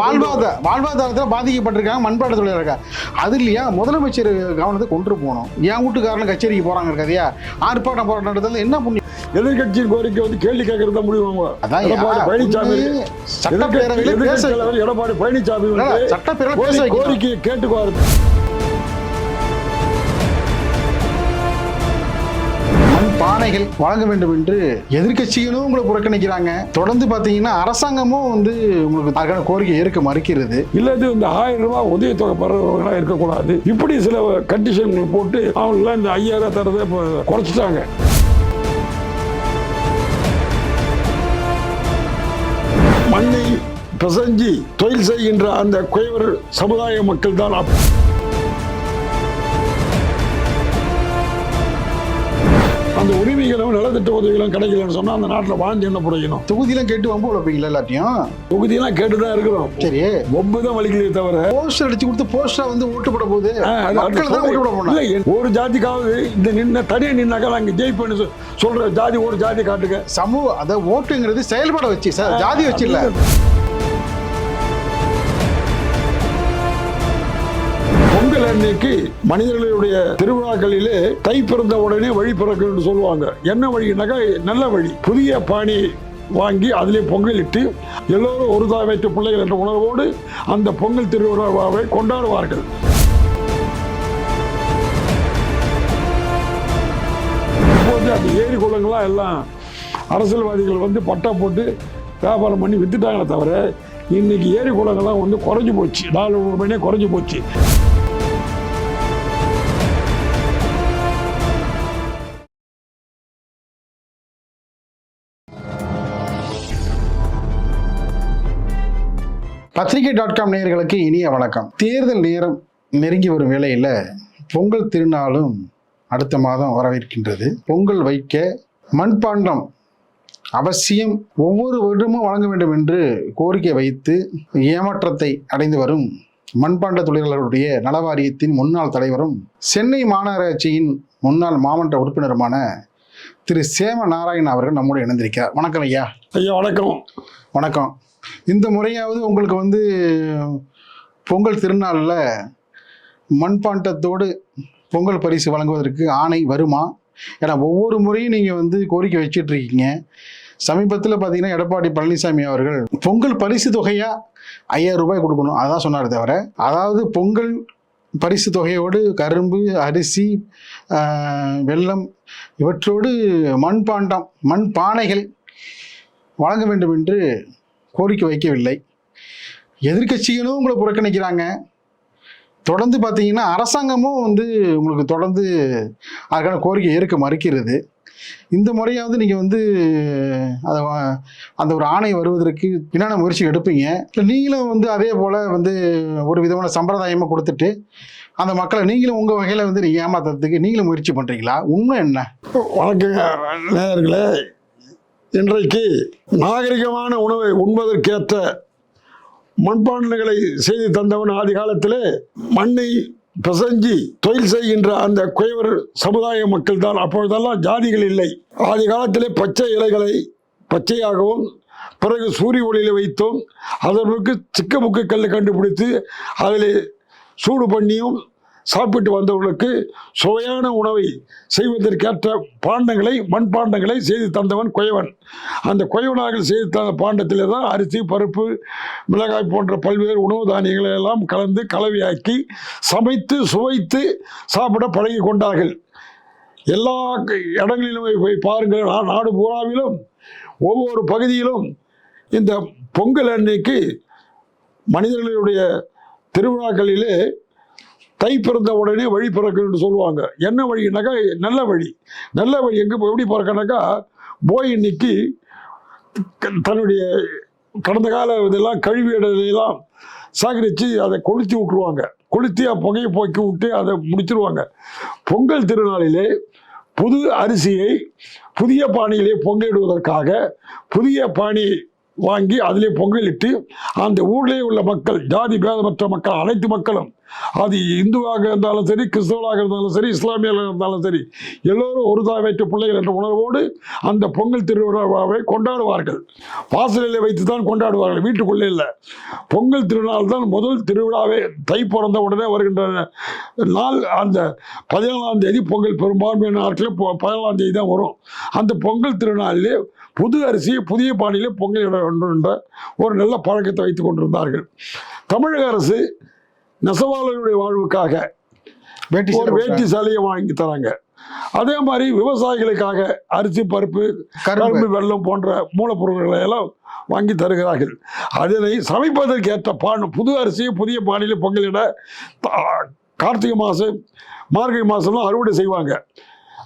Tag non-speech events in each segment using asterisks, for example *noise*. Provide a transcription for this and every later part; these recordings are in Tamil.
வாழ்வாதார வாழ்வாதாரத்தில் பாதிக்கப்பட்டிருக்காங்க மண்பாட்ட தொழிலாளர்கள் அது இல்லையா? முதலமைச்சர் கவனத்தை கொண்டு போகணும். என் வீட்டுக்காரன் கச்சேரிக்கு போறாங்க கதையா ஆர்ப்பாட்டம் போராட்டம் நடத்தல என்ன புண்ணியம்? எதிர்க்கட்சியின் கோரிக்கை வந்து கேள்வி கேட்கறது யா, பழனிசாமி சட்டப்பேரவையில எடப்பாடி பழனிசாமி வைக்கணும். கோரிக்கையை கேட்டுக்குவாரு. ஆணைகள் வழங்க வேண்டும் என்று எதிர்க்கட்சிகளும் உங்களை புறக்கணிக்கிறாங்க. தொடர்ந்து பாத்தீங்கன்னா அரசாங்கமும் வந்து உங்களுக்கு அதற்கான கோரிக்கை ஏற்க மறுக்கிறது. இல்ல இது இந்த ஆயிரம் ரூபாய் உதவித்தொகை பெறவர்களா இருக்கக்கூடாது. இப்படி சில கண்டிஷன்கள் போட்டு அவங்களாம் இந்த ஐயாயிரம் தரதை குறைச்சிட்டாங்க. மண்ணை பிரசஞ்சி தொழில் செய்கின்ற அந்த குயவர் சமுதாய மக்கள் தான் உரிமைகளும் நலத்திட்ட உதவிகளும் கிடைக்கலன்னு சொன்னா அந்த நாட்டில் வாழ்ந்து என்ன புரியணும் தொகுதியெல்லாம் கேட்டு வம்பு உழைப்பீங்களா எல்லாத்தையும்? தொகுதியெல்லாம் கேட்டுதான் இருக்கிறோம். சரி. ஒன்பது தான் வலிக்கலையே தவிர. போஸ்டர் அடிச்சு கொடுத்து போஸ்டரா வந்து ஓட்டு போட போகுது. மக்கள் தான் ஓட்டு போட போனாங்க ஒரு ஜாதிக்காவது இந்த நின்ன தனியா நின்னாக்கா நாங்க ஜெயிப்பேன்னு சொல்ற ஜாதி ஒரு ஜாதி காட்டுங்க. சமூக அத ஓட்டுங்கிறது செயல்பட வச்சு சார் ஜாதி வச்சு இல்ல. அன்னைக்கு மனிதர்களுடைய திருவிழாக்களிலே தை பிறந்த உடனே வழி பிறக்குன்னு சொல்லுவாங்க. என்ன வழினாக்கா நல்ல வழி. புதிய பாணி வாங்கி அதிலே பொங்கல் இட்டு எல்லோரும் ஒரு தாய் வைத்த பிள்ளைகள் என்ற உணர்வோடு அந்த பொங்கல் திருவிழாவை கொண்டாடுவார்கள். இப்போது அந்த ஏரி குளங்கள்லாம் எல்லாம் அரசியல்வாதிகள் வந்து பட்டா போட்டு வியாபாரம் பண்ணி வித்துட்டாங்களே தவிர இன்னைக்கு ஏரி குளங்கள்லாம் வந்து குறைஞ்சு போச்சு. நாலு மணி குறைஞ்சு போச்சு. பத்திரிகை டாட் காம் நேயர்களுக்கு இனிய வணக்கம். தேர்தல் நேரம் நெருங்கி வரும் வேளையில் பொங்கல் திருநாளும் அடுத்த மாதம் வரவிருக்கின்றது. பொங்கல் வைக்க மண்பாண்டம் அவசியம் ஒவ்வொரு வருடமும் வழங்க வேண்டும் என்று கோரிக்கை வைத்து ஏமாற்றத்தை அடைந்து வரும் மண்பாண்ட தொழிலாளர்களுடைய நலவாரியத்தின் முன்னாள் தலைவரும் சென்னை மாநகராட்சியின் முன்னாள் மாவட்ட உறுப்பினருமான திரு சேம நாராயணன் அவர்கள் நம்மோடு இணைந்திருக்கிறார். வணக்கம் ஐயா. ஐயா வணக்கம். வணக்கம். இந்த முறையாவது உங்களுக்கு வந்து பொங்கல் திருநாளில் மண்பாண்டத்தோடு பொங்கல் பரிசு வழங்குவதற்கு ஆணை வருமா? ஏன்னா ஒவ்வொரு முறையும் நீங்கள் வந்து கோரிக்கை வச்சிட்டு இருக்கீங்க சமீபத்தில் பார்த்தீங்கன்னா எடப்பாடி பழனிசாமி அவர்கள் பொங்கல் பரிசு தொகையாக ஐயாயிரம் ரூபாய் கொடுக்கணும். அதான் சொன்னார் தவிர அதாவது பொங்கல் பரிசு தொகையோடு கரும்பு அரிசி வெள்ளம் வெல்லம் இவற்றோடு மண்பாண்டம் மண் பானைகள் வழங்க வேண்டும் என்று கோரிக்கை வைக்கவில்லை. எதிர்க்கட்சிகளும் உங்களை புறக்கணிக்கிறாங்க. தொடர்ந்து பார்த்தீங்கன்னா அரசாங்கமும் வந்து உங்களுக்கு தொடர்ந்து அதற்கான கோரிக்கை ஏற்க மறுக்கிறது. இந்த முறையாவது நீங்கள் வந்து அதை அந்த ஒரு ஆணை வருவதற்கு என்னென்ன முயற்சி எடுப்பீங்க. இல்லை நீங்களும் வந்து அதே போல் வந்து ஒரு விதமான சம்பிரதாயமாக கொடுத்துட்டு அந்த மக்களை நீங்களும் உங்கள் வகையில் வந்து நீங்கள் ஏமாத்துறதுக்கு நீங்களும் முயற்சி பண்ணுறீங்களா உண்மை என்ன? வணக்கங்க நேயர்களே. இன்றைக்கு நாகரிகமான உணவை உண்பதற்கேற்ற மண்பாண்டங்களை செய்து தந்தவன் ஆதி காலத்திலே மண்ணை பிசைஞ்சி தொழில் செய்கின்ற அந்த குயவர் சமுதாய மக்கள் தான் அப்பொழுதெல்லாம் ஜாதிகள் இல்லை. ஆதி காலத்திலே பச்சை இலைகளை பச்சையாகவும் பிறகு சூரிய ஒளியில் வைத்தோம் அதற்கு சிக்கமுக்கு கல் கண்டுபிடித்து அதில் சூடு பண்ணியும் சாப்பிட்டு வந்தவர்களுக்கு சுவையான உணவை செய்வதற்கேற்ற பாண்டங்களை மண்பாண்டங்களை செய்து தந்தவன் குயவன். அந்த குயவனாக செய்து தந்த பாண்டத்திலே தான் அரிசி பருப்பு மிளகாய் போன்ற பல்வேறு உணவு தானியங்களை எல்லாம் கலந்து கலவையாக்கி சமைத்து சுவைத்து சாப்பிட பழகி கொண்டார்கள். எல்லா க- இடங்களிலும் போய் பாருங்கள் நாடு பூராவிலும் ஒவ்வொரு பகுதியிலும் இந்த பொங்கல் அன்னைக்கு மனிதர்களுடைய திருவிழாக்களிலே தை பிறந்த உடனே வழி பிறக்குன்னு சொல்லுவாங்க. என்ன வழினாக்கா நல்ல வழி. நல்ல வழி எங்கே எப்படி பிறக்கனாக்கா போய் இன்னைக்கு தன்னுடைய கடந்த கால இதெல்லாம் கழிவு இடலாம் சேகரித்து அதை கொளுத்தி விட்டுருவாங்க. கொளுத்தி புகையை போக்கி விட்டு அதை முடிச்சிருவாங்க. பொங்கல் திருநாளிலே புது அரிசியை புதிய பானையிலே பொங்கலிடுவதற்காக புதிய பாணி வாங்கி அதிலே பொங்கலிட்டு அந்த ஊரிலே உள்ள மக்கள் ஜாதி பேதமற்ற மக்கள் அனைத்து மக்களும் அது இந்துவாக இருந்தாலும் சரி கிறிஸ்தவராக இருந்தாலும் சரி இஸ்லாமியர்களாக இருந்தாலும் சரி எல்லோரும் ஒரு தாவேற்ற பிள்ளைகள் என்ற உணர்வோடு அந்த பொங்கல் திருவிழாவை கொண்டாடுவார்கள். வாசலில் வைத்து தான் கொண்டாடுவார்கள் வீட்டுக்குள்ளே இல்லை. பொங்கல் திருநாள் தான் முதல் திருவிழாவே தை பிறந்த உடனே வருகின்ற நாள். அந்த பதினாலாம் தேதி பொங்கல் பெரும்பான்மையான நாட்களில் பொ- பதினாலாம் தேதி தான் வரும். அந்த பொங்கல் திருநாளிலே புது அரிசி புதிய பாணியிலே பொங்கல் இட வேண்டும் என்ற ஒரு நல்ல பழக்கத்தை வைத்துக் கொண்டிருந்தார்கள். தமிழக அரசு நெசவாளர்களுடைய வாழ்வுக்காக வேட்டி ஒரு வேட்டி சாலையை வாங்கி தராங்க. அதே மாதிரி விவசாயிகளுக்காக அரிசி பருப்பு கரும்பு. வெல்லம் போன்ற மூலப்பொருட்களை எல்லாம் வாங்கி தருகிறார்கள். அதனை சமைப்பதற்கு ஏற்ற பானை புது அரிசியை புதிய பானையில் பொங்கலிட கார்த்திகை மாதம் மார்கழி மாதம் தான் அறுவடை செய்வாங்க.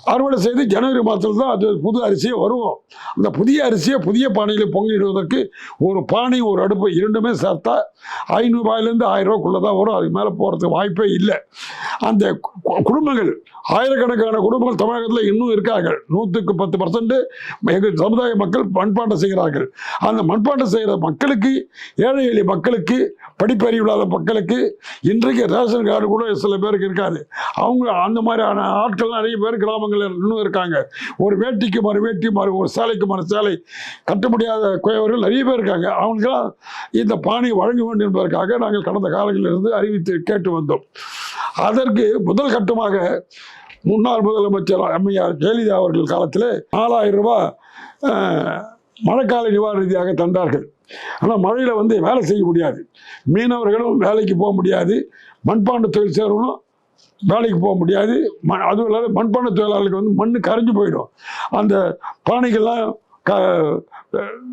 அறுவடை செய்து ஜனவரி மாதத்தில் தான் அது புது அரிசியே வரும். அந்த புதிய அரிசியை புதிய பானையில் பொங்கிடுவதற்கு ஒரு பானை ஒரு அடுப்பு இரண்டுமே சேர்த்தா ஐநூறுரூபாயிலேருந்து ஆயிரம் ரூபாய்க்குள்ளே தான் வரும். அதுக்கு மேலே போகிறதுக்கு வாய்ப்பே இல்லை. அந்த கு- குடும்பங்கள் ஆயிரக்கணக்கான குடும்பங்கள் தமிழகத்தில் இன்னும் இருக்கார்கள். நூற்றுக்கு பத்து பர்சன்ட் எங்கள் சமுதாய மக்கள் மண்பாண்டம் செய்கிறார்கள். அந்த மண்பாண்டம் செய்கிற மக்களுக்கு ஏழை எளிய மக்களுக்கு படிப்பறிவு இல்லாத மக்களுக்கு இன்றைக்கு ரேஷன் கார்டு கூட சில பேருக்கு இருக்காது. அவங்க அந்த மாதிரியான ஆட்கள் நிறைய பேர் கிராமங்கள் கிராமங்களில் இன்னும் இருக்காங்க. ஒரு வேட்டிக்கு மறு வேட்டி மறு ஒரு சேலைக்கு மறு சேலை கட்ட முடியாத குயவர்கள் நிறைய பேர் இருக்காங்க. அவங்களுக்கெல்லாம் இந்த பாணி வழங்க வேண்டும் என்பதற்காக நாங்கள் கடந்த காலங்களிலிருந்து அறிவித்து கேட்டு வந்தோம். அதற்கு முதல் கட்டமாக முன்னாள் முதலமைச்சர் அம்மையார் ஜெயலலிதா அவர்கள் காலத்தில் நாலாயிரம் ரூபாய் மழைக்கால நிவாரண நிதியாக தந்தார்கள். ஆனால் மழையில் வந்து வேலை செய்ய முடியாது. மீனவர்களும் வேலைக்கு போக முடியாது. மண்பாண்ட தொழில் செய்கிறவங்களும் வேலைக்கு போக முடியாது. ம அதுவும் இல்லாத மண்பாண்ட தொழிலாளர்களுக்கு வந்து மண் கரைஞ்சு போயிடும். அந்த பானைகள்லாம் க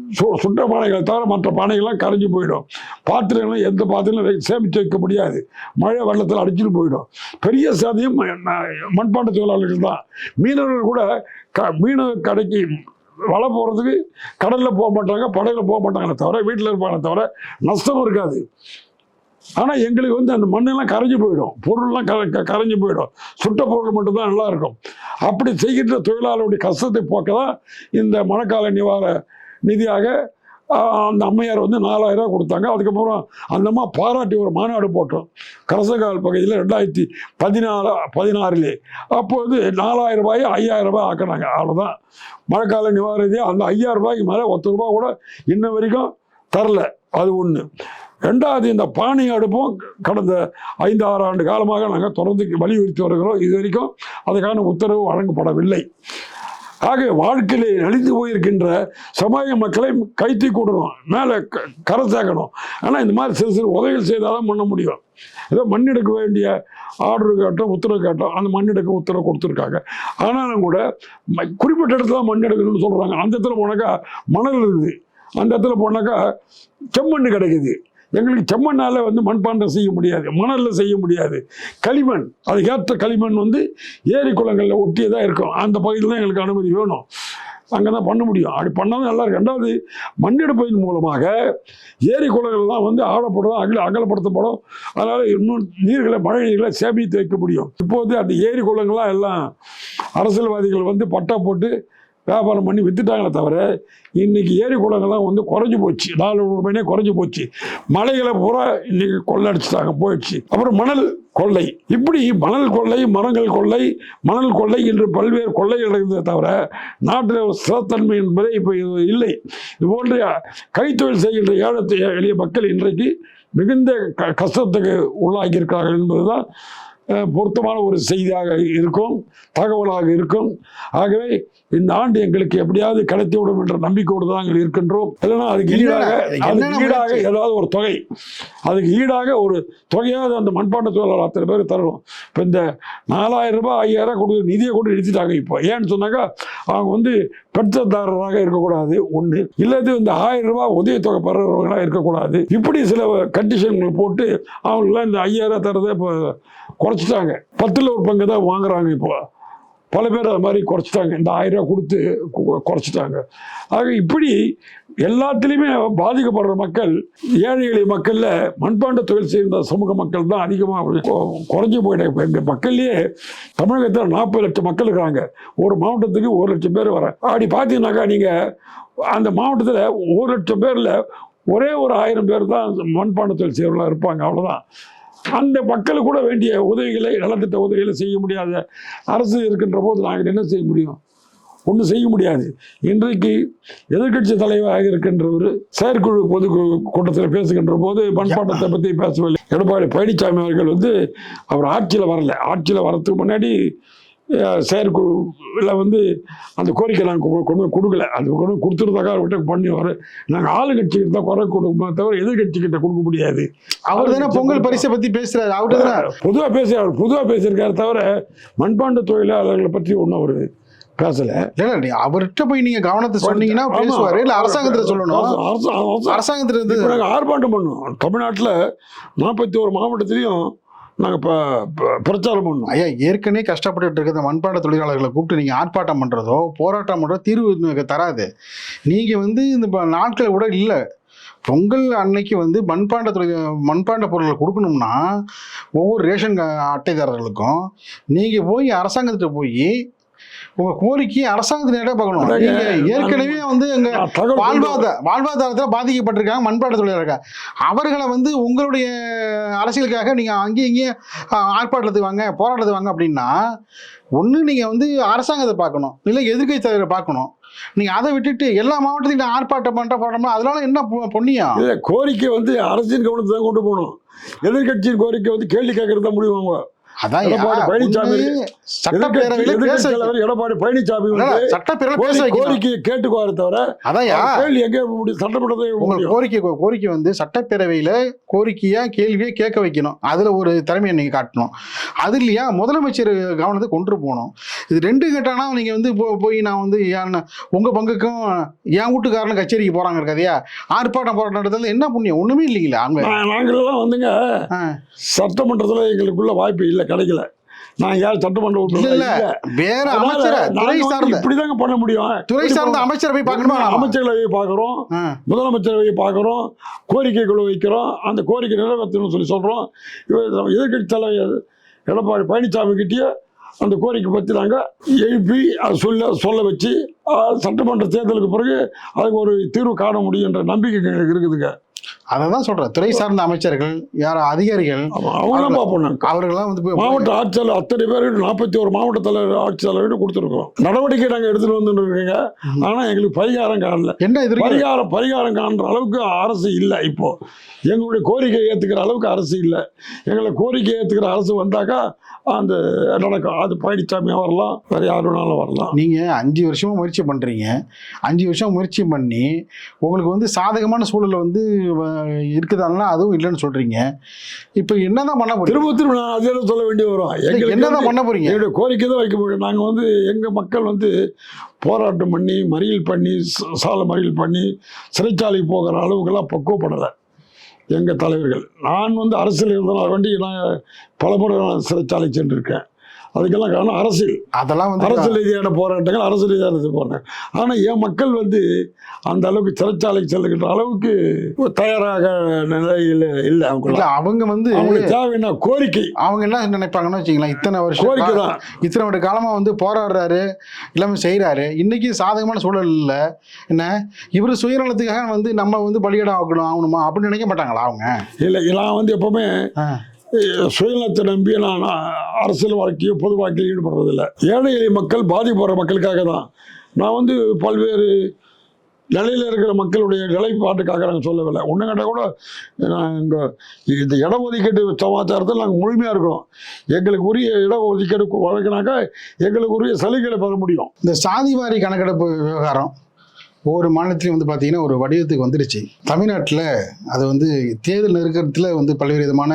சு சுட்ட பானைகளை தவிர மற்ற பானைகள்லாம் கரைஞ்சி போயிடும். பாத்திரங்களும் எந்த பாத்திரங்களும் சேமித்து வைக்க முடியாது. மழை வெள்ளத்தில் அடிச்சுட்டு போயிடும். பெரிய சாதியம் ம- மண்பாண்ட தொழிலாளர்கள் தான். மீனவர்கள் கூட க மீனவ கடைக்கு வலை போகிறதுக்கு கடலில் போக மாட்டாங்க படகுல போக மாட்டாங்களே தவிர வீட்டில் இருப்பாங்களே தவிர நஷ்டம் இருக்காது. ஆனால் எங்களுக்கு வந்து அந்த மண்ணெல்லாம் கரைஞ்சி போயிடும். பொருள்லாம் கர க- கரைஞ்சி போயிடும். சுட்ட பொருள் மட்டும்தான் நல்லா இருக்கும் அப்படி செய்கின்ற தொழிலாளருடைய கஷ்டத்தை போக்க தான் இந்த மழைக்கால நிவார நிதியாக அந்த அம்மையார் வந்து நாலாயிரம் கொடுத்தாங்க. அதுக்கப்புறம் அந்தம்மா பாராட்டி ஒரு மாநாடு போட்டோம். கரசகால் பகுதியில் ரெண்டாயிரத்தி பதினாலு பதினாறுலே. அப்போ வந்து நாலாயிரம் ரூபாயை ஐயாயிரம் ரூபாய் ஆக்கினாங்க. அவ்வளோதான் மழைக்கால நிவாரண அந்த ஐயாயிரம் ரூபாய்க்கு மேலே ஒத்த ரூபா கூட இன்ன வரைக்கும் தரல. அது ஒன்று ரெண்டாவது இந்த பானை அடுப்பும் கடந்த ஐந்து ஆறு ஆண்டு காலமாக நாங்கள் தொடர்ந்து வலியுறுத்தி வருகிறோம். இது வரைக்கும் அதுக்கான உத்தரவு வழங்கப்படவில்லை. ஆக வாழ்க்கையிலே நலிந்து போயிருக்கின்ற சமூக மக்களை கைத்தி கூடணும் மேலே க கரை சேர்க்கணும் ஆனால் இந்த மாதிரி சிறு சிறு உதவிகள் செய்தால் தான் பண்ண முடியும். ஏதோ மண் எடுக்க வேண்டிய ஆர்டர் கேட்டோம் உத்தரவு கேட்டோம் அந்த மண்ணெடுக்க உத்தரவு கொடுத்துருக்காங்க. ஆனாலும் கூட ம- குறிப்பிட்ட இடத்துல மண் எடுக்கணும்னு சொல்கிறாங்க அந்த இடத்துல போனாக்கா மணல் இருக்குது. அந்த இடத்துல போனாக்கா செம்மண் கிடைக்குது. எங்களுக்கு செம்மண்ணால் வந்து மண்பாண்டம் செய்ய முடியாது மணலில் செய்ய முடியாது. களிமண் அதுக்கேற்ற களிமண் வந்து ஏரி குளங்களில் ஒட்டியதாக இருக்கும். அந்த பகுதியில் தான் எங்களுக்கு அனுமதி வேணும். அங்கே தான் பண்ண முடியும். அப்படி பண்ணால் தான் நல்லா இருக்கும். ரெண்டாவது மண்ணெடுப்பதன் மூலமாக ஏரி குளங்கள்லாம் வந்து ஆழப்படும் அகல அகலப்படுத்தப்படும். அதனால் இன்னும் நீர்களை மழை நீர்களை சேமித்து வைக்க முடியும். இப்போது அந்த ஏரி குளங்கள்லாம் எல்லாம் அரசியல்வாதிகள் வந்து பட்டா போட்டு வியாபாரம் பண்ணி வித்துட்டாங்களே தவிர இன்னைக்கு ஏரி குளங்கள்லாம் வந்து குறைஞ்சி போச்சு. நாலு மணியே குறைஞ்சி போச்சு. மலைகளை பூரா இன்றைக்கி கொள்ளை அடிச்சிட்டாங்க போயிடுச்சு. அப்புறம் மணல் கொள்ளை. இப்படி மணல் கொள்ளை மரங்கள் கொள்ளை மணல் கொள்ளை என்று பல்வேறு கொள்ளைகள் இருந்ததை தவிர நாட்டில் ஒரு ஸ்திரத்தன்மை என்பதே இப்போ இல்லை. இது போன்ற கைத்தொழில் செய்கின்ற ஏழத்தை எளிய மக்கள் இன்றைக்கு மிகுந்த க கஷ்டத்துக்கு உள்ளாகியிருக்கிறார்கள் என்பதுதான் பொருத்தமான ஒரு செய்தியாக இருக்கும் தகவலாக இருக்கும். ஆகவே இந்த ஆண்டு எங்களுக்கு எப்படியாவது கிடைத்து விடும் என்ற நம்பிக்கையோடு தான் நாங்கள் இருக்கின்றோம். இல்லைன்னா அதுக்கு ஈடாக அதுக்கு ஈடாக? ஏதாவது ஒரு தொகை. அதுக்கு ஈடாக ஒரு தொகையாவது அந்த மண்பாண்ட தொழிலாளர் அத்தனை பேர் தரணும். இப்போ இந்த நாலாயிரம் ரூபாய் ஐயாயிரம் கொடுத்து நிதியை கொண்டு நிறுத்திட்டாங்க இப்போ. ஏன்னு சொன்னாக்கா அவங்க வந்து பெற்றதாரராக இருக்கக்கூடாது ஒன்று இல்லது இந்த ஆயிரம் ரூபாய் உதவித்தொகை பெறுறவங்களாக இருக்கக்கூடாது. இப்படி சில கண்டிஷன்கள் போட்டு அவங்களாம் இந்த ஐயாயிரம் தரதை இப்போ குறைச்சிட்டாங்க. பத்தில் ஒரு பங்கு தான் வாங்குறாங்க இப்போ. பல பேர் அது மாதிரி குறைச்சிட்டாங்க. இந்த ஆயிரம் ரூபா கொடுத்து குறைச்சிட்டாங்க. ஆக இப்படி எல்லாத்துலேயுமே பாதிக்கப்படுற மக்கள் ஏழை எளிய மக்களில் மண்பாண்ட தொழில் செய்த சமூக மக்கள் தான் அதிகமாக குறைஞ்சி போயிட்டாங்க எங்கள் மக்கள்லேயே தமிழகத்தில் நாற்பது லட்சம் மக்கள் இருக்கிறாங்க. ஒரு மாவட்டத்துக்கு ஒரு லட்சம் பேர் வர அப்படி பார்த்தீங்கன்னாக்கா நீங்கள் அந்த மாவட்டத்தில் ஒரு லட்சம் பேரில் ஒரே ஒரு ஆயிரம் பேர் தான் மண்பாண்ட தொழில் செய்கிறவங்களா இருப்பாங்க. அவ்வளோதான் அந்த மக்களுக்கு கூட வேண்டிய உதவிகளை நலத்திட்ட உதவிகளை செய்ய முடியாத அரசு இருக்கின்ற போது நாங்கள் என்ன செய்ய முடியும்? ஒன்றும் செய்ய முடியாது. இன்றைக்கு எதிர்க்கட்சி தலைவராக இருக்கின்றவர் செயற்குழு பொது கூட்டத்தில் பேசுகின்ற போது மண்பாட்டத்தை பற்றி பேசவில்லை. எடப்பாடி பழனிசாமி அவர்கள் வந்து அவர் ஆட்சியில் வரல. ஆட்சியில் வரத்துக்கு முன்னாடி செயற்குழுவில் வந்து அந்த கோரிக்கை நாங்கள் கொண்டு கொடுக்கல. அது கொண்டு கொடுத்துருந்தாக்கா அவர்கிட்ட பண்ணி வர நாங்கள் ஆளுங்கட்சிக்கிட்ட தான் குறை கொடுக்குமே தவிர எதிர்கட்சிக்கிட்ட கொடுக்க முடியாது. அவர் தானே பொங்கல் பரிசை பத்தி பேசுறாரு அவர்கிட்ட தானே? பொதுவாக பேசுகிறார் பொதுவாக பேசியிருக்காரு தவிர மண்பாண்ட தொழிலாளர்களை பற்றி ஒன்றும் அவர் பேசலை. இல்ல அவர்கிட்ட போய் நீங்க கவனத்தை சொன்னீங்கன்னா. பேசுவாரு இல்ல அரசாங்கத்துல சொல்லணும்? அரசு- அரசு- அரசாங்கத்துல இருந்து நாங்கள் ஆர்ப்பாட்டம் பண்ணோம். தமிழ்நாட்டில் நாற்பத்தி ஒரு மாவட்டத்திலையும் நாங்கள் இப்போ பிரச்சாரம் பண்ணோம் ஐயா ஏற்கனவே கஷ்டப்பட்டுட்டு இருக்கிற மண்பாண்ட தொழிலாளர்களை கூப்பிட்டு நீங்கள் ஆர்ப்பாட்டம் பண்ணுறதோ போராட்டம் பண்ணுறதோ தீர்வு தராது. நீங்கள் வந்து இந்த ப- நாட்கள் கூட இல்லை. பொங்கல் அன்னைக்கு வந்து மண்பாண்ட தொழில் மண்பாண்ட பொருளை கொடுக்கணும்னா ஒவ்வொரு ரேஷன் கா- அட்டைதாரர்களுக்கும் நீங்கள் போய் அரசாங்கத்திட்ட போய் உங்க கோரிக்கையை அரசாங்கத்தை நேரா பார்க்கணும். நீங்க ஏற்கனவே வந்து எங்க வாழ்வாதார வாழ்வாதாரத்தில் பாதிக்கப்பட்டிருக்காங்க மண்பாட்ட தொழிலாளர்கள். அவர்களை வந்து உங்களுடைய அரசியலுக்காக நீங்கள் அங்கேயும் இங்கேயும் ஆர்ப்பாட்டத்துக்கு வாங்க போராட்டத்துக்கு வாங்க அப்படின்னா ஒன்று நீங்கள் வந்து அரசாங்கத்தை பார்க்கணும். இல்லை எதிர்க்கட்சி தலைவரை பார்க்கணும். நீங்கள் அதை விட்டுட்டு எல்லா மாவட்டத்தையும் நான் ஆர்ப்பாட்டம் பண்ணுற போராட்டமா அதனால என்ன பு- புண்ணியம்? இல்லை கோரிக்கை வந்து அரசின் கவனத்தை தான் கொண்டு போகணும். எதிர்கட்சியின் கோரிக்கை வந்து கேள்வி கேட்கறது தான் முடியும் அவங்க. அதான் எடப்பாடி பழனிசாமி சட்டப்பேரவையில பேச எடப்பாடி பழனிசாமி சட்டப்பேரவையில பேச கோரிக்கையை கேட்டுக்குவாரு தவிர அவர் கேள்வி எங்கே முடியும் சட்டமன்றத்தை கோரிக்கை கோரிக்கை வந்து சட்டப்பேரவையில் கோரிக்கையா கேள்வியை கேட்க வைக்கணும். அதில் ஒரு திறமையை நீங்கள் காட்டணும். அது இல்லையா முதலமைச்சர் கவனத்தை கொண்டு போகணும். இது ரெண்டு கேட்டானா நீங்கள் வந்து போய் நான் வந்து என் உங்கள் பங்குக்கும் என் வீட்டுக்காரனும் கச்சேரிக்கு போகிறாங்க கதையா ஆர்ப்பாட்டம் போராட்டம் நடத்துறது என்ன புண்ணியம்? ஒன்றுமே இல்லைங்களா அவங்க நான் நாங்களெல்லாம் வந்துங்க. சட்டமன்றத்தில் எங்களுக்குள்ள வாய்ப்பு இல்லை. கிடைக்கல. நான் யார் சட்டமன்ற உறுப்பினர். வேற அமைச்சரை துறை சார்ந்த. இப்படிதாங்க பண்ண முடியும். துறை சார்ந்த அமைச்சரை போய் பார்க்கணுமா? அமைச்சரவை பார்க்குறோம். முதலமைச்சரவை பார்க்குறோம். கோரிக்கைகளை வைக்கிறோம். அந்த கோரிக்கை நிறைவேற்றணும்னு சொல்லி சொல்கிறோம் எதிர்கட்சி தலைவர் எடப்பாடி பழனிசாமி கிட்டேயே அந்த கோரிக்கை பற்றி நாங்கள் எழுப்பி அதை சொல்ல சொல்ல வச்சு சட்டமன்ற தேர்தலுக்கு பிறகு அதுக்கு ஒரு தீர்வு காண முடியுன்ற நம்பிக்கை எங்களுக்கு இருக்குதுங்க. அதை தான் சொல்கிறேன் துறை சார்ந்த அமைச்சர்கள் யார் அதிகாரிகள் அவங்களாம் பார்ப்போம் நாங்கள் அவர்கள்லாம் வந்து மாவட்ட ஆட்சியாளர் அத்தனை பேருக்கு நாற்பத்தி ஒரு மாவட்ட தலைவர் ஆட்சியாளர்கிட்ட கொடுத்துருக்கோம் நடவடிக்கை நாங்கள் எடுத்துகிட்டு வந்துருக்கீங்க ஆனால் எங்களுக்கு பரிகாரம் காணல. என்ன இது? பரிகாரம் பரிகாரம் காண்ற அளவுக்கு அரசு இல்லை இப்போ. எங்களுடைய கோரிக்கை ஏற்றுக்கிற அளவுக்கு அரசு இல்லை. எங்களை கோரிக்கை ஏற்றுக்கிற அரசு வந்தாக்கா அந்த நடக்கும். அது பழனிசாமி வரலாம் வேறு யார் வேணாலும் வரலாம். நீங்க அஞ்சு வருஷமா முயற்சி பண்றீங்க. அஞ்சு வருஷம் முயற்சி பண்ணி உங்களுக்கு வந்து சாதகமான சூழல் வந்து அஹ், இருக்குதான்னா அதுவும் இல்லைன்னு சொல்றீங்க. இப்போ என்னதான் பண்ண போறீங்க? திரும்ப திரும்ப நான் அதே சொல்ல வேண்டி வரும். எங்களுக்கு என்னதான் பண்ண போறீங்க? எங்களுடைய கோரிக்கை தான் வைக்க முடியும் நாங்கள் வந்து எங்கள் மக்கள் வந்து போராட்டம் பண்ணி மறியல் பண்ணி சாலை மறியல் பண்ணி சிறைச்சாலைக்கு போகிற அளவுக்கெல்லாம் பக்குவப்படலை எங்கள் தலைவர்கள். நான் வந்து அரசியல் இருந்தனால் வேண்டி நான் பலமுறை நான் சிறைச்சாலை சென்றிருக்கேன். அதுக்கெல்லாம் காரணம் அரசியல். அதெல்லாம் வந்து அரசியல் ரீதியான போராட்டங்கள் அரசு ரீதியான இது போனேன் ஆனால் என் மக்கள் வந்து அந்த அளவுக்கு சிறைச்சாலைக்கு செல்லுகின்ற அளவுக்கு தயாராக நிலையில் இல்லை இல்ல அவங்க அவங்க வந்து அவங்களுக்கு தேவையான கோரிக்கை. அவங்க என்ன நினைப்பாங்கன்னு வச்சுக்கலாம் இத்தனை வருஷம் கோரிக்கை தான். இத்தனை வருட காலமா வந்து போராடுறாரு எல்லாமே செய்றாரு. இன்னைக்கு சாதகமான சூழல் இல்ல. என்ன? இவர் சுயநலத்துக்காக வந்து நம்ம வந்து பலியிடம் ஆகணும் ஆகணுமா? அப்படின்னு நினைக்க மாட்டாங்களா அவங்க? இல்லை நான் வந்து எப்பவுமே சுயநலத்தை நம்பி நான் அரசியல் வாழ்க்கையோ பொது வாழ்க்கையில் ஈடுபடுறதில்லை. ஏழை எளிய மக்கள் பாதிப்படுற மக்களுக்காக தான். நான் வந்து பல்வேறு நிலையில் இருக்கிற மக்களுடைய நிலைப்பாட்டுக்காக நாங்கள் சொல்லவில்லை. ஒன்று கேட்டால் கூட நாங்கள் இந்த இட ஒதுக்கீட்டு சமாச்சாரத்தில் நாங்கள் முழுமையாக இருக்கிறோம். எங்களுக்கு உரிய இட ஒதுக்கீடு வழங்கினாக்கா எங்களுக்கு உரிய சலுகைகளை பெற முடியும். இந்த சாதிவாரி கணக்கெடுப்பு விவகாரம் ஒவ்வொரு மாநிலத்திலையும் வந்து பார்த்தீங்கன்னா ஒரு வடிவத்துக்கு வந்துடுச்சு தமிழ்நாட்டில் அது வந்து தேர்தல் நெருக்கத்தில் வந்து பல்வேறு விதமான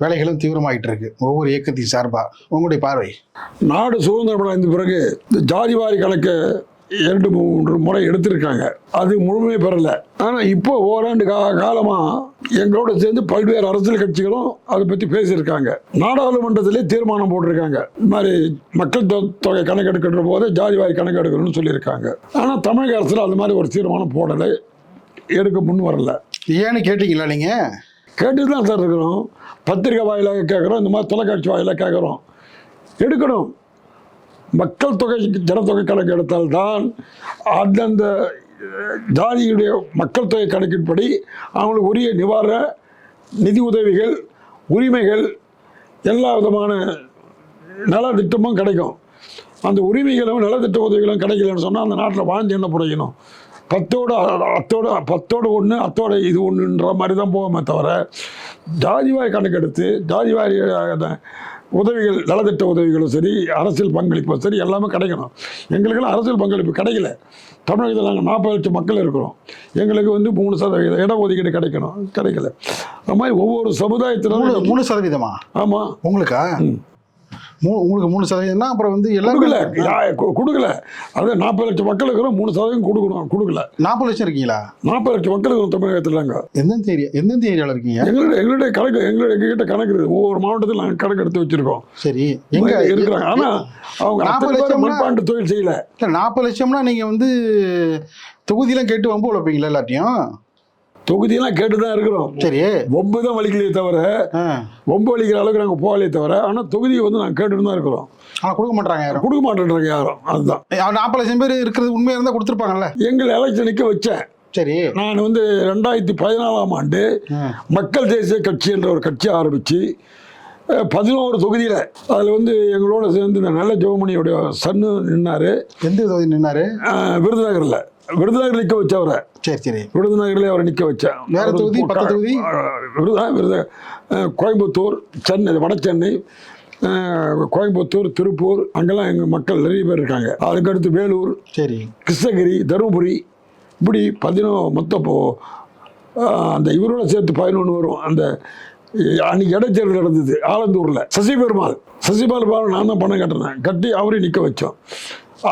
வேலைகளும் தீவிரமாயிட்டு இருக்கு ஒவ்வொரு இயக்கத்தின் சார்பாக உங்களுடைய பார்வை? நாடு சுதந்திரம் அடைந்த பிறகு இந்த ஜாதிவாரி கணக்கு இரண்டு மூன்று முறை எடுத்திருக்காங்க. அது முழுமை பெறல. ஆனால் இப்போ ஓராண்டு கா காலமாக எங்களோட சேர்ந்து பல்வேறு அரசியல் கட்சிகளும் அதை பற்றி பேசியிருக்காங்க. நாடாளுமன்றத்திலே தீர்மானம் போட்டிருக்காங்க. இந்த மாதிரி மக்கள் தொ- தொகை கணக்கெடுக்கின்ற போது ஜாதி வாரி கணக்கெடுக்கணும்னு சொல்லியிருக்காங்க. ஆனால் தமிழக அரசில் அது மாதிரி ஒரு தீர்மானம் போடலை. எடுக்க முன் வரல. ஏன்னு கேட்டீங்களா நீங்க? கேட்டு தான் சார் இருக்கிறோம். பத்திரிக்கை வாயிலாக கேட்குறோம் இந்த மாதிரி தொலைக்காட்சி வாயிலாக கேட்குறோம் எடுக்கணும். மக்கள் தொகை ஜனத்தொகை கணக்கு எடுத்தால்தான் அந்தந்த ஜாதியுடைய மக்கள் தொகை கணக்கின்படி அவங்களுக்கு உரிய நிவாரண நிதி உதவிகள் உரிமைகள் எல்லா விதமான நலத்திட்டமும் கிடைக்கும். அந்த உரிமைகளும் நலத்திட்ட உதவிகளும் கிடைக்கலன்னு சொன்னால் அந்த நாட்டில் வாழ்ந்து என்ன புரியணும் பத்தோட அத்தோட பத்தோட ஒன்று அத்தோட இது ஒன்றுன்ற மாதிரி தான் போவோமே தவிர ஜாதிவாரி கணக்கெடுத்து ஜாதிவாரி உதவிகள் நலத்திட்ட உதவிகளும் சரி அரசியல் பங்களிப்பும் சரி எல்லாமே கிடைக்கணும். எங்களுக்கெல்லாம் அரசியல் பங்களிப்பு கிடைக்கல. தமிழகத்தில் நாங்கள் நாற்பது லட்சம் மக்கள் இருக்கிறோம். எங்களுக்கு வந்து மூணு சதவீதம் இடஒதுக்கீடு கிடைக்கணும். கிடைக்கல. அது மாதிரி ஒவ்வொரு சமுதாயத்திலும் மூணு சதவீதமா? ஆமாம் உங்களுக்கா? மூ உங்களுக்கு மூணு சதவீதம்னா அப்புறம் வந்து கு- கொடுக்கல. அது நாற்பது லட்சம் மக்கள் இருக்கிறோம் மூணு சதவீதம் கொடுக்கணும் கொடுக்கல. நாற்பது லட்சம் இருக்கீங்களா? நாற்பது லட்சம் மக்கள் இருக்கிறோம் தமிழகத்தில் நாங்கள் எந்தெந்த ஏரியா எந்தெந்த ஏரியாவில் இருக்கீங்க? எங்களுடைய எங்களுடைய கணக்கு எங்களுடைய எங்ககிட்ட கணக்கு இருக்குது. ஒவ்வொரு மாவட்டத்தில் நாங்கள் கணக்கு எடுத்து வச்சிருக்கோம். சரி எங்க இருக்கிறாங்க. ஆனால் அவங்க நாற்பது லட்சம்னா- மண்பாண்டு தொழில் செய்யல. நாற்பது லட்சம்னா நீங்க வந்து தொகுதியெல்லாம் கேட்டு வம்பு வைப்பீங்களா எல்லாத்தையும் தொகுதியெல்லாம் கேட்டு தான் இருக்கிறோம். சரி. ஒம்பு தான் வலிக்கலையே தவிர. ஒம்பு வலிக்கிற அளவுக்கு நாங்கள் போகலையே தவிர ஆனால் தொகுதியை வந்து நாங்கள் கேட்டுட்டு தான் இருக்கிறோம். ஆனா கொடுக்க மாட்டாங்க யாரும். கொடுக்க மாட்டேன்றாங்க யாரும். அதுதான். நாற்பது லட்சம் பேர் இருக்கிறது உண்மையா இருந்தா கொடுத்துருப்பாங்கல்ல? எங்களை எலெக்ஷன் நிற்க வச்சேன். சரி. நான் வந்து ரெண்டாயிரத்தி பதினாலாம் ஆண்டு. மக்கள் தேசிய கட்சி என்ற ஒரு கட்சி ஆரம்பித்து பதினோரு தொகுதியில் அதில் வந்து எங்களோட சேர்ந்து இந்த நல்ல ஜெவமணியோட சன்னு நின்னார். எந்த தொகுதி நின்னாரு? விருதுநகரில். விருதுநகர் நிற்க வச்சவரை. சரி சரி. விருதுநகர்லேயே அவரை நிற்க வச்சேன் வேற அவர் தொகுதி? பத்து தொகுதி? விருது விருது கோயம்புத்தூர் சென்னை வட சென்னை கோயம்புத்தூர் திருப்பூர் அங்கெல்லாம் எங்கள் மக்கள் நிறைய பேர் இருக்காங்க. அதுக்கடுத்து வேலூர் சரி. கிருஷ்ணகிரி தருமபுரி இப்படி பதினோ மொத்தம் இப்போ அந்த இவரோட சேர்த்து பதினொன்று வரும். அந்த அன்னைக்கு இடைத்தேர்தல் நடந்தது ஆலந்தூரில். சசி பெருமாள் சசி பெருமாள் நான் தான் பணம் கட்டினேன். கட்டி அவரையும் நிற்க வச்சோம்.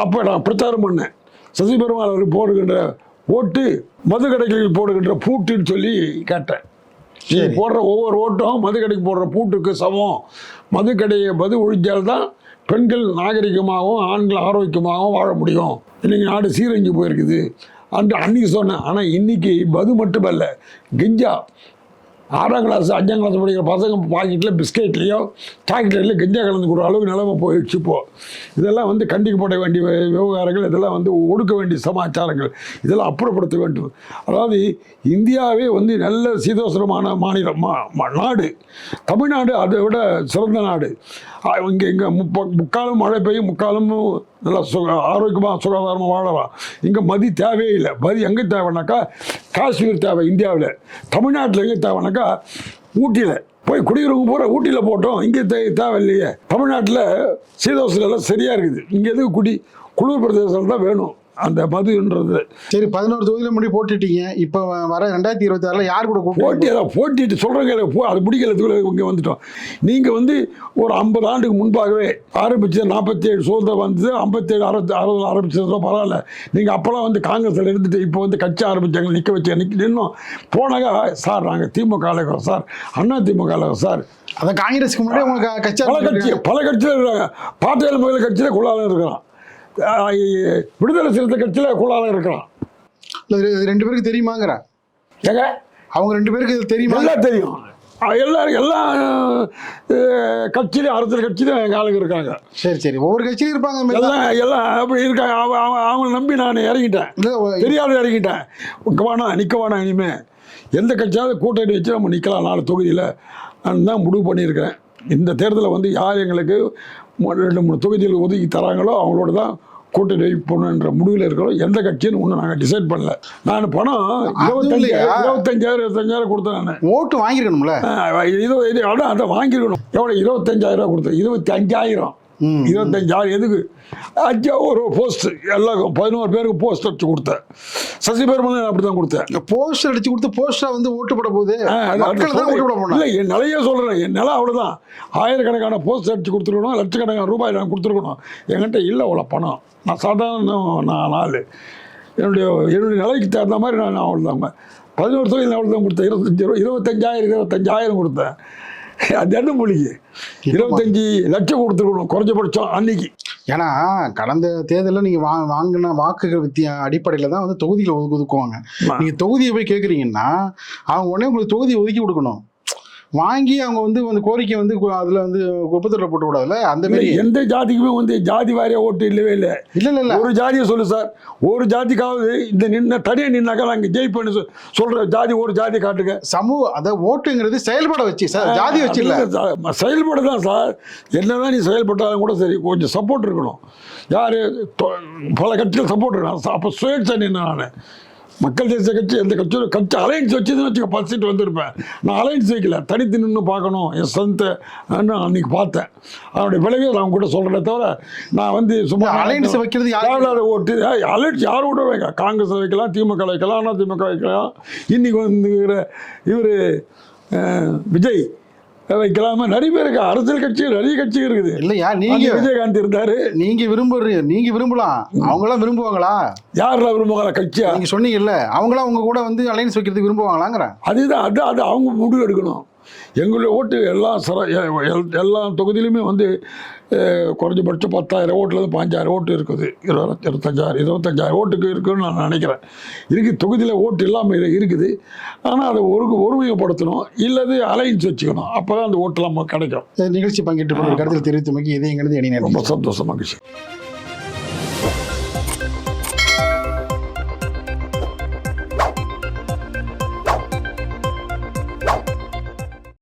அப்போ நான் பிரச்சாரம் பண்ணேன். சசி பெருமாள் அவர் போடுகின்ற ஓட்டு மது கடைகளில் போடுகின்ற பூட்டுன்னு சொல்லி கேட்டேன். நீ. போடுற ஒவ்வொரு ஓட்டும் மது கடைக்கு போடுற பூட்டுக்கு சமம். மது கடையை மது ஒழிஞ்சால்தான் பெண்கள் நாகரிகமாகவும் ஆண்கள் ஆரோக்கியமாகவும் வாழ முடியும். இன்னைக்கு நாடு சீரழிஞ்சு போயிருக்குது. அந்த அன்னைக்கு சொன்னேன். ஆனால் இன்னைக்கு மது மட்டுமல்ல கிஞ்சா ஆறாம் கிளாஸ் அஞ்சாம் கிளாஸ் படிக்கிற பசங்க பாக்கெட்டில் பிஸ்கெட்லேயோ சாக்லேட்லேயோ கஞ்சா கலந்து கொடுக்குற அளவுக்கு நிலமை போயிடுச்சு இப்போ. இதெல்லாம் வந்து கண்டிக்கப்பட வேண்டிய விவகாரங்கள் இதெல்லாம் வந்து ஒடுக்க வேண்டிய சமாச்சாரங்கள் இதெல்லாம் அப்புறப்படுத்த வேண்டும். அதாவது இந்தியாவே வந்து நல்ல சீதோசனமான மாநிலம் மா- மா- நாடு. தமிழ்நாடு அதை விட சிறந்த நாடு. இங்கே இங்கே முப்ப முக்காலும் மழை பெய்யும் முக்காலும் நல்லா சுக ஆரோக்கியமாக சுகாதாரமாக வாழலாம் இங்கே மதி தேவையே இல்லை. மதி எங்கே தேவைன்னாக்கா காஷ்மீர் தேவை இந்தியாவில். தமிழ்நாட்டில் எங்கே தேவைன்னாக்கா ஊட்டியில். போய் குடியிருக்க பூரா ஊட்டியில் போட்டோம். இங்கே தே தேவையில்லையே. தமிழ்நாட்டில் சீதோசிலெல்லாம் சரியாக இருக்குது. இங்கே எதுக்கு குடி? குளிர் பிரதேசம் தான் வேணும். அந்த மதுன்றது சரி பதினோரு தொகுதியில முடி போட்டுட்டீங்க. இப்போ வர ரெண்டாயிரத்தி இருபத்தி ஆறுல யார் கூட போட்டி அதான் போட்டிட்டு சொல்கிறவங்க போ அது பிடிக்கிறதுக்குள்ள இங்கே வந்துட்டோம். நீங்கள் வந்து ஒரு ஐம்பது ஆண்டுக்கு முன்பாகவே ஆரம்பிச்சது நாற்பத்தி ஏழு சுதந்திரம் வந்தது ஐம்பத்தேழு அறுபத்தி அறுபது ஆரம்பிச்சதுல பரவாயில்ல. நீங்கள் அப்போல்லாம் வந்து காங்கிரஸில் இருந்துட்டு இப்போ வந்து கட்சி ஆரம்பிச்சாங்க நிற்க வச்சு நிற்க நின்னோம். போனாக்கா சார் நாங்கள் திமுக இருக்கிறோம் சார். அண்ணா திமுக இருக்கிறோம் சார். அதான் காங்கிரஸ்க்கு முன்னாடி உங்க க- கட்சி பல கட்சி. பல கட்சியில் இருக்கிறாங்க. பாட்டியல் மகளிர் கட்சியில் குள்ளாலம் இருக்கிறான். விடுதலை சிறுத்தை கட்சியில் இல்ல, இது ரெண்டு பேருக்கு தெரியுமாங்கிறேன் ஏங்க? அவங்க ரெண்டு பேருக்கு இது தெரியுமா? எல்லாம் தெரியும். எல்லாரும் எல்லா கட்சியிலும் அரசியல் கட்சியிலும் எங்கள் ஆளுங்க இருக்காங்க. சரி சரி. ஒவ்வொரு கட்சியிலும் இருப்பாங்க. எல்லாம் எல்லாம் அப்படி இருக்காங்க. அவ- அவ- அவங்கள நம்பி நான் இறங்கிட்டேன். தெரியாத இறங்கிட்டேன். நிற்க வேணாம் நிற்க வேணாம் இனிமே. எந்த கட்சியாவது கூட்டணி வச்சு நம்ம நிற்கலாம் நாலு தொகுதியில். நான் தான் முடிவு பண்ணியிருக்கிறேன். இந்த தேர்தலில் வந்து யார் எங்களுக்கு ரெண்டு மூணு தொகுதியில் ஒதுக்கி தராங்களோ அவங்களோட தான் கூட்டணி வைப்போன்ற முடிவில் இருக்கிறோம். எந்த கட்சின்னு ஒன்றும் நாங்கள் டிசைட் பண்ணல. நான் பணம் இருபத்தஞ்சாயிரம் இல்லையா? இருபத்தஞ்சாயிரம் இருபத்தஞ்சாயிரம் கொடுத்தேன் நான். ஓட்டு வாங்கியிருக்கணும்ல இது இது அதான் அதை வாங்கிருக்கணும். எவ்வளோ இருபத்தஞ்சாயிரம் ரூபா கொடுத்தேன். இருபத்தி அஞ்சாயிரம். இருபத்தஞ்சாயிரம் எதுக்கு? அஞ்சா ஒரு போஸ்ட் எல்லாருக்கும் பதினோரு பேருக்கு போஸ்ட் அடிச்சு கொடுத்தேன். சசி பெருமன் அப்படி தான் கொடுத்தேன். போஸ்டர் அடிச்சு கொடுத்து போஸ்டர் வந்து ஓட்டு போட போகுது. இல்லை என் நிலையே சொல்கிறேன் என் நிலை அவ்வளோதான் ஆயிரக்கணக்கான போஸ்ட் அடிச்சு கொடுத்துருக்கணும் லட்சக்கணக்கான ரூபாய் நான் கொடுத்துருக்கணும். என்கிட்ட இல்லை அவ்வளோ பணம். நான் சாதாரண நான் ஆள். என்னுடைய என்னுடைய நிலைக்கு தகுந்த மாதிரி நான் அவ்வளோதாங்க பதினோரு தொழில் அவ்வளோ தான் கொடுத்தேன். இருபத்தஞ்சி ரூபா இருபத்தஞ்சாயிரம் இருபத்தஞ்சாயிரம் கொடுத்தேன். *laughs* அது என்ன மொழிக்கு இருபத்தஞ்சி லட்சம் கொடுத்துருக்கணும் குறைஞ்சபட்சம் அன்னைக்கு. ஏன்னா கடந்த தேர்தலில் நீங்க வா வாங்கின வாக்குகள் வித்திய அடிப்படையில் தான் வந்து ஒதுக்கு ஒதுக்குவாங்க. ஆமா. நீங்க தொகுதியை போய் கேட்குறீங்கன்னா அவங்க உடனே உங்களுக்கு தொகுதி ஒதுக்கி கொடுக்கணும். வாங்கி அவங்க வந்து அந்த கோரிக்கை வந்து அதுல வந்து குப்பத்தொட்டில் போட்டு விடாதுல அந்த மாதிரி எந்த ஜாதிக்குமே வந்து ஜாதி வாரியா ஓட்டு இல்லவே இல்லை. இல்ல இல்ல ஒரு ஜாதியை சொல்லு சார். ஒரு ஜாதிக்காவது இந்த நின்ன தனியாக நின்னாக்கா நாங்கள் ஜெயிப்பேன்னு சொ- சொல்ற ஜாதி ஒரு ஜாதி காட்டுங்க. சமூக அத ஓட்டுங்கிறது செயல்பட வச்சு சார். ஜாதி வச்சு இல்ல செயல்பட தான் சார். என்னதான் நீ செயல்பட்டாலும் கூட சரி கொஞ்சம் சப்போர்ட் இருக்கணும். யார் பல கட்சிகள் சப்போர்ட் இருக்கணும். அப்போ சுயேட்சை நின்று நான். மக்கள் தேசிய கட்சி எந்த கட்சியும் கட்சி அலைன்ஸ் வச்சுன்னு வச்சுக்க பத்து சீட் வந்திருப்பேன். நான் அலைன்ஸ் வைக்கல. தனித்து நின்று பார்க்கணும். என் சந்தை நான் அன்னைக்கு பார்த்தேன். அதனுடைய விளைவை நான் கூட சொல்கிறேன் தவிர நான் வந்து சும்மா அலைன்ஸ் வைக்கிறது யாரு தேவையில்லாத ஓட்டு. அலர்ட் யார் கூட வைக்க காங்கிரஸ் வைக்கலாம் திமுக வைக்கலாம் அதிமுக வைக்கலாம். இன்னைக்கு வந்து இவர் விஜய். வைக்கலாமா நிறைய பேர் இருக்கு அரசியல் கட்சி நிறைய கட்சி இருக்குது. இல்லையா நீங்க? விஜயகாந்த் இருந்தாரு. நீங்க விரும்புறீங்க நீங்க விரும்பலாம். அவங்களாம் விரும்புவாங்களா? யாரெல்லாம் விரும்புகிற கட்சியா? நீங்க சொன்னீங்கல்ல அவங்களாம் உங்க கூட வந்து அலைன்ஸ் வைக்கிறதுக்கு விரும்புவாங்களாங்கிறேன். அதுதான் அது அது அவங்க முடிவு எடுக்கணும். எங்களுடைய ஓட்டு எல்லா எல்- எல்லா தொகுதியிலுமே வந்து குறைஞ்சபட்சம் பத்தாயிரம் ஓட்டுலேருந்து பாஞ்சாயிரம் ஓட்டு இருக்குது. இருபது இருபத்தஞ்சாயிரம் இருபத்தஞ்சாயிரம் ஓட்டுக்கு இருக்குன்னு நான் நினைக்கிறேன். இருக்கு தொகுதியில் ஓட்டு இல்லாமல் இரு- இருக்குது. ஆனால் அதை ஒரு ஒருமையப்படுத்தணும் இல்லது அலைன்ஸ் வச்சுக்கணும். அப்போ தான் அந்த ஓட்டெல்லாம் நமக்கு கிடைக்கும். நிகழ்ச்சி பங்கேற்று கருத்தில் தெரிவித்தமைக்கு இதே எங்களது அணி ரொம்ப சந்தோஷம் மகிழ்ச்சி.